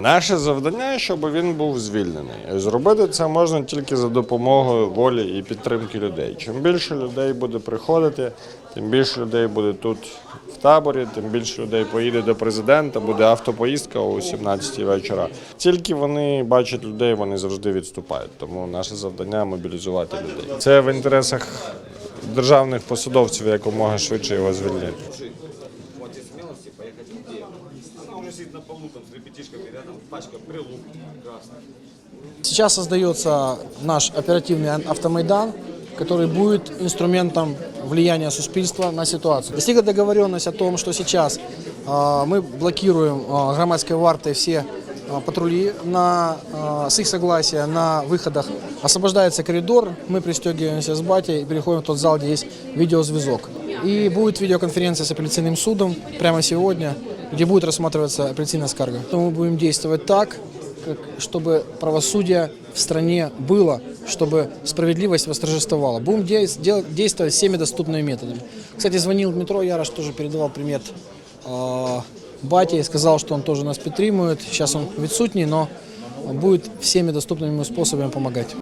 Наше завдання, щоб він був звільнений. Зробити це можна тільки за допомогою волі і підтримки людей. Чим більше людей буде приходити, тим більше людей буде тут в таборі, тим більше людей поїде до президента, буде автопоїздка о 17 вечора. Тільки вони бачать людей, вони завжди відступають. Тому наше завдання мобілізувати людей. Це в інтересах державних посадовців якомога швидше його звільнити. Хватит смелости поехать в Киев. Она уже сидит на полу там с ребятишками рядом, пачка прилук красная. Сейчас создается наш оперативный ан- автомайдан, который будет инструментом влияния суспільства на ситуацию. Достигла договоренность о том, что сейчас а, мы блокируем а, громадской вартой все а, патрули на, с их согласия на выходах. Освобождается коридор, мы пристегиваемся с батей и переходим в тот зал, где есть видеозвязок. И будет видеоконференция с апелляционным судом прямо сегодня, где будет рассматриваться апелляционная скарга. Мы будем действовать так, как- чтобы правосудие в стране было, чтобы справедливость восторжествовала. Будем дей- дел- действовать всеми доступными методами. Кстати, звонил Дмитро Ярош, тоже передавал привет э, Бате, сказал, что он тоже нас підтримует. Сейчас он відсутній, но будет всеми доступными ему способами помогать.